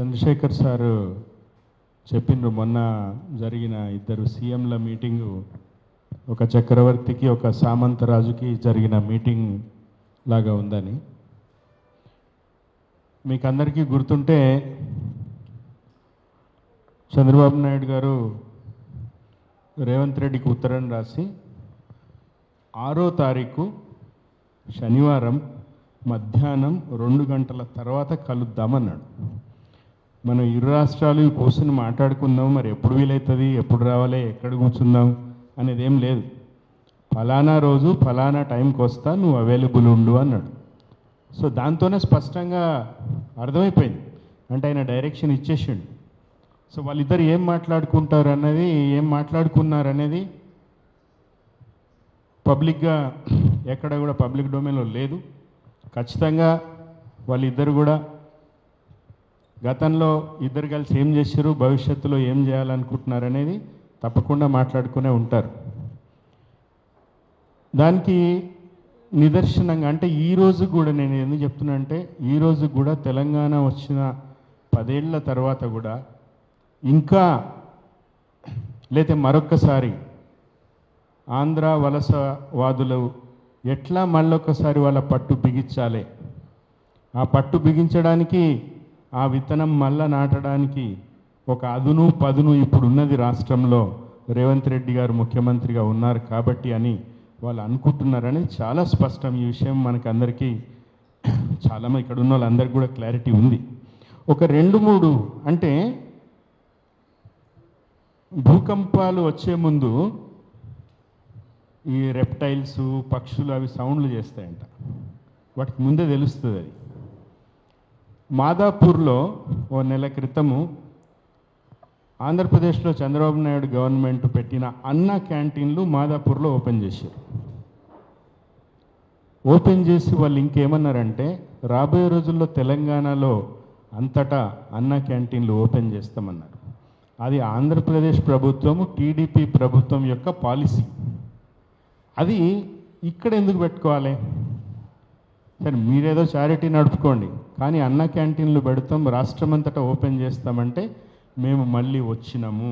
Chandrasekhar sir చెప్పిండ్రు మొన్న జరిగిన ఇద్దరు సీఎంల మీటింగు ఒక చక్రవర్తికి ఒక సామంతరాజుకి జరిగిన మీటింగ్ లాగా ఉందని. మీకు అందరికీ గుర్తుంటే చంద్రబాబు నాయుడు గారు రేవంత్ రెడ్డికి ఉత్తరం రాసి ఆరో తారీఖు శనివారం మధ్యాహ్నం రెండు గంటల తర్వాత కలుద్దామన్నాడు. మనం ఇరు రాష్ట్రాలు కూర్చుని మాట్లాడుకుందాం మరి ఎప్పుడు వీలవుతుంది ఎప్పుడు రావాలి ఎక్కడ కూర్చుందాం అనేది ఏం లేదు. ఫలానా రోజు ఫలానా టైంకి వస్తా నువ్వు అవైలబుల్ ఉండు అన్నాడు. సో దాంతోనే స్పష్టంగా అర్థమైపోయింది. అంటే ఆయన డైరెక్షన్ ఇచ్చేసిండు. సో వాళ్ళిద్దరు ఏం మాట్లాడుకుంటారు అన్నది ఏం మాట్లాడుకున్నారు అనేది పబ్లిక్గా ఎక్కడ కూడా పబ్లిక్ డొమైన్లో లేదు. ఖచ్చితంగా వాళ్ళిద్దరు కూడా గతంలో ఇద్దరు కలిసి ఏం చేశారు భవిష్యత్తులో ఏం చేయాలనుకుంటున్నారు అనేది తప్పకుండా మాట్లాడుకునే ఉంటారు. దానికి నిదర్శనంగా అంటే ఈరోజు కూడా నేను ఎందుకు చెప్తున్నా అంటే ఈ రోజు కూడా తెలంగాణ వచ్చిన పదేళ్ళ తర్వాత కూడా ఇంకా లేతే మరొక్కసారి ఆంధ్ర వలసవాదులు ఎట్లా మళ్ళొకసారి వాళ్ళ పట్టు బిగించాలి? ఆ పట్టు బిగించడానికి ఆ విత్తనం మళ్ళా నాటడానికి ఒక అదును పదును ఇప్పుడున్నది రాష్ట్రంలో రేవంత్ రెడ్డి గారు ముఖ్యమంత్రిగా ఉన్నారు కాబట్టి అని వాళ్ళు అనుకుంటున్నారని చాలా స్పష్టం. ఈ విషయం మనకు అందరికీ చాలా ఇక్కడ ఉన్న వాళ్ళందరికీ కూడా క్లారిటీ ఉంది. ఒక రెండు మూడు అంటే భూకంపాలు వచ్చే ముందు ఈ రెప్టైల్స్ పక్షులు అవి సౌండ్లు చేస్తాయంట. వాటికి ముందే తెలుస్తుంది అది. మాదాపూర్లో ఓ నెల క్రితము ఆంధ్రప్రదేశ్లో చంద్రబాబు నాయుడు గవర్నమెంట్ పెట్టిన అన్న క్యాంటీన్లు మాదాపూర్లో ఓపెన్ చేశారు. ఓపెన్ చేసి వాళ్ళు ఇంకేమన్నారంటే రాబోయే రోజుల్లో తెలంగాణలో అంతటా అన్న క్యాంటీన్లు ఓపెన్ చేస్తామన్నారు. అది ఆంధ్రప్రదేశ్ ప్రభుత్వము టీడీపీ ప్రభుత్వం యొక్క పాలసీ. అది ఇక్కడ ఎందుకు పెట్టుకోవాలి? సరే మీరేదో చారిటీ నడుపుకోండి. కానీ అన్న క్యాంటీన్లు పెడతాం రాష్ట్రమంతటా ఓపెన్ చేస్తామంటే మేము మళ్ళీ వచ్చినాము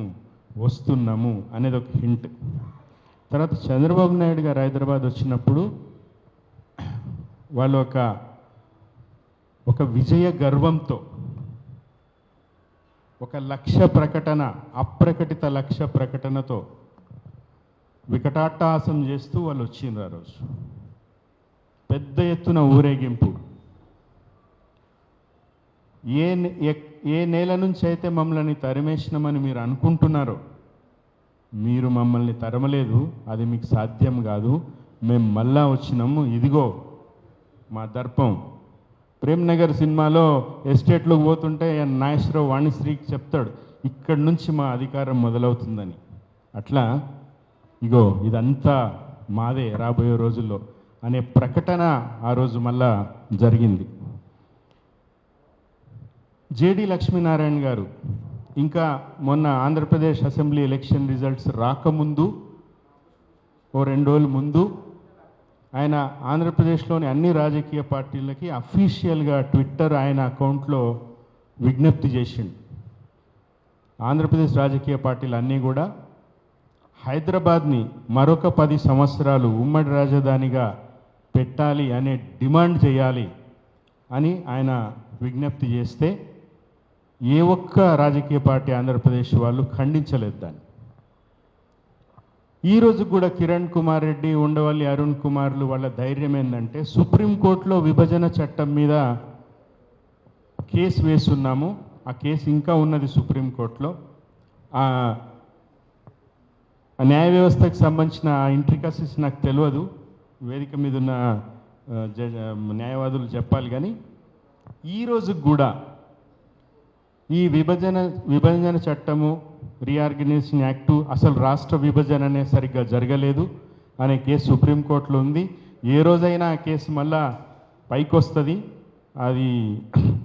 వస్తున్నాము అనేది ఒక హింట్ తర్వాత చంద్రబాబు నాయుడు గారు హైదరాబాద్ వచ్చినప్పుడు వాళ్ళు ఒక ఒక విజయ గర్వంతో ఒక లక్ష్య ప్రకటన అప్రకటిత లక్ష్య ప్రకటనతో వికటాట్టహాసం చేస్తూ వాళ్ళు వచ్చిండ్రు ఆ రోజు. పెద్ద ఎత్తున ఊరేగింపు. ఏ ఏ నేల నుంచి అయితే మమ్మల్ని తరిమేసినామని మీరు అనుకుంటున్నారో మీరు మమ్మల్ని తరమలేదు అది మీకు సాధ్యం కాదు. మేము మళ్ళా వచ్చినాము ఇదిగో మా దర్పం. ప్రేమ్ నగర్ సినిమాలో ఎస్టేట్లోకి పోతుంటే నాగేశ్వరరావు వాణిశ్రీకి చెప్తాడు ఇక్కడి నుంచి మా అధికారం మొదలవుతుందని. అట్లా ఇగో ఇదంతా మాదే రాబోయే రోజుల్లో. అనే ప్రకటన ఆ రోజు మళ్ళా జరిగింది. జేడి లక్ష్మీనారాయణ గారు ఇంకా మొన్న ఆంధ్రప్రదేశ్ అసెంబ్లీ ఎలక్షన్ రిజల్ట్స్ రాకముందు ఓ రెండు రోజుల ముందు ఆయన ఆంధ్రప్రదేశ్లోని అన్ని రాజకీయ పార్టీలకి అఫీషియల్గా ట్విట్టర్ ఆయన అకౌంట్లో విజ్ఞప్తి చేసిండు. ఆంధ్రప్రదేశ్ రాజకీయ పార్టీలు అన్నీ కూడా హైదరాబాద్ని మరొక పది సంవత్సరాలు ఉమ్మడి రాజధానిగా పెట్టాలి అనే డిమాండ్ చేయాలి అని ఆయన విజ్ఞప్తి చేస్తే ఏ ఒక్క రాజకీయ పార్టీ ఆంధ్రప్రదేశ్ వాళ్ళు ఖండించలేదు దాన్ని. ఈ రోజు కూడా కిరణ్ కుమార్ రెడ్డి ఉండవల్లి అరుణ్ కుమార్లు వాళ్ళ ధైర్యం ఏంటంటే సుప్రీంకోర్టులో విభజన చట్టం మీద కేసు వేస్తున్నాము. ఆ కేసు ఇంకా ఉన్నది సుప్రీంకోర్టులో ఆ న్యాయ వ్యవస్థకు సంబంధించిన ఇంట్రికసీస్ నాకు తెలియదు. వేదిక మీద ఉన్న న్యాయవాదులు చెప్పాలి కానీ ఈ కూడా ఈ విభజన విభజన చట్టము రీఆర్గనైజేషన్ యాక్టు అసలు రాష్ట్ర విభజన అనే సరిగ్గా జరగలేదు అనే కేసు సుప్రీంకోర్టులో ఉంది. ఏ రోజైనా ఆ కేసు మళ్ళా పైకి వస్తుంది అది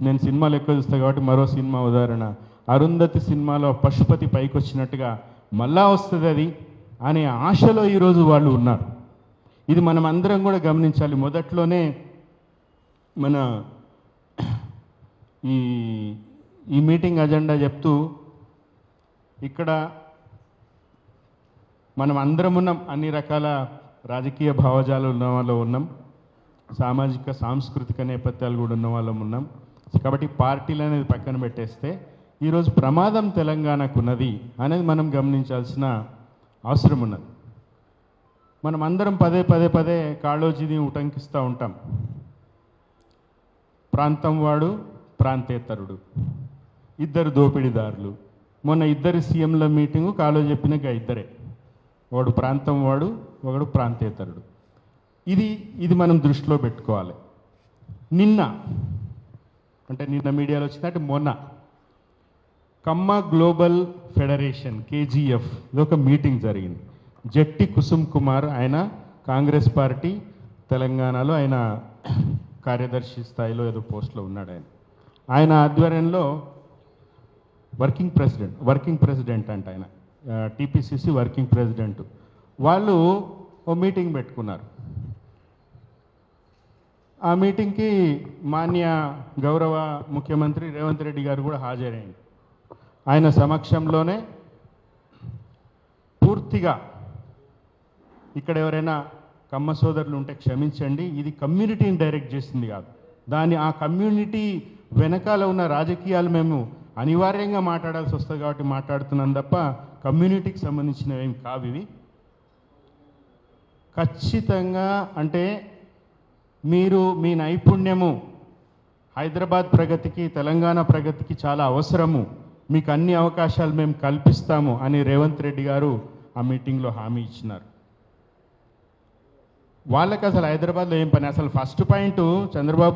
నేను సినిమాలు ఎక్కువ చూస్తాను కాబట్టి మరో సినిమా ఉదాహరణ. అరుంధతి సినిమాలో పశుపతి పైకి వచ్చినట్టుగా మళ్ళా వస్తుంది అది అనే ఆశలో ఈరోజు వాళ్ళు ఉన్నారు. ఇది మనం అందరం కూడా గమనించాలి. మొదట్లోనే మన ఈ ఈ మీటింగ్ అజెండా చెప్తూ ఇక్కడ మనం అందరం ఉన్నాం. అన్ని రకాల రాజకీయ భావజాలు ఉన్న వాళ్ళు ఉన్నాం. సామాజిక సాంస్కృతిక నేపథ్యాలు కూడా ఉన్న వాళ్ళం ఉన్నాం. కాబట్టి పార్టీలు అనేది పక్కన పెట్టేస్తే ఈరోజు ప్రమాదం తెలంగాణకు ఉన్నది అనేది మనం గమనించాల్సిన అవసరం ఉన్నది. మనం అందరం పదే పదే పదే కాళోజీని ఉటంకిస్తూ ఉంటాం. ప్రాంతం వాడు ప్రాంతేతరుడు. ఇద్దరు దోపిడీదారులు. మొన్న ఇద్దరు సీఎంల మీటింగు కాలో చెప్పినాక ఇద్దరే. వాడు ప్రాంతం వాడు ఒకడు ప్రాంతేతరుడు. ఇది ఇది మనం దృష్టిలో పెట్టుకోవాలి. నిన్న అంటే నిన్న మీడియాలో వచ్చింది అంటే మొన్న కమ్మ గ్లోబల్ ఫెడరేషన్ కేజీఎఫ్ ఇది ఒక మీటింగ్ జరిగింది. జట్టి కుసుమ్ కుమార్ ఆయన కాంగ్రెస్ పార్టీ తెలంగాణలో ఆయన కార్యదర్శి స్థాయిలో ఏదో పోస్ట్లో ఉన్నాడు ఆయన. ఆయన ఆధ్వర్యంలో వర్కింగ్ ప్రెసిడెంట్ వర్కింగ్ ప్రెసిడెంట్ అంట ఆయన. TPCC working president. వాళ్ళు ఓ మీటింగ్ పెట్టుకున్నారు. ఆ మీటింగ్కి మాన్య గౌరవ ముఖ్యమంత్రి రేవంత్ రెడ్డి గారు కూడా హాజరైంది ఆయన సమక్షంలోనే పూర్తిగా ఇక్కడ ఎవరైనా కమ్మ సోదరులు ఉంటే క్షమించండి. ఇది కమ్యూనిటీని డైరెక్ట్ చేసింది కాదు. దాని ఆ కమ్యూనిటీ వెనకాల ఉన్న రాజకీయాలు మేము అనివార్యంగా మాట్లాడాల్సి వస్తుంది కాబట్టి మాట్లాడుతున్నాం తప్ప కమ్యూనిటీకి సంబంధించినవి ఏం కావు ఇవి. ఖచ్చితంగా అంటే మీరు మీ నైపుణ్యము హైదరాబాద్ ప్రగతికి తెలంగాణ ప్రగతికి చాలా అవసరము. మీకు అన్ని అవకాశాలు మేము కల్పిస్తాము అని రేవంత్ రెడ్డి గారు ఆ మీటింగ్లో హామీ ఇచ్చినారు. వాళ్ళకి అసలు హైదరాబాద్లో ఏం పని? అసలు ఫస్ట్ పాయింట్ చంద్రబాబు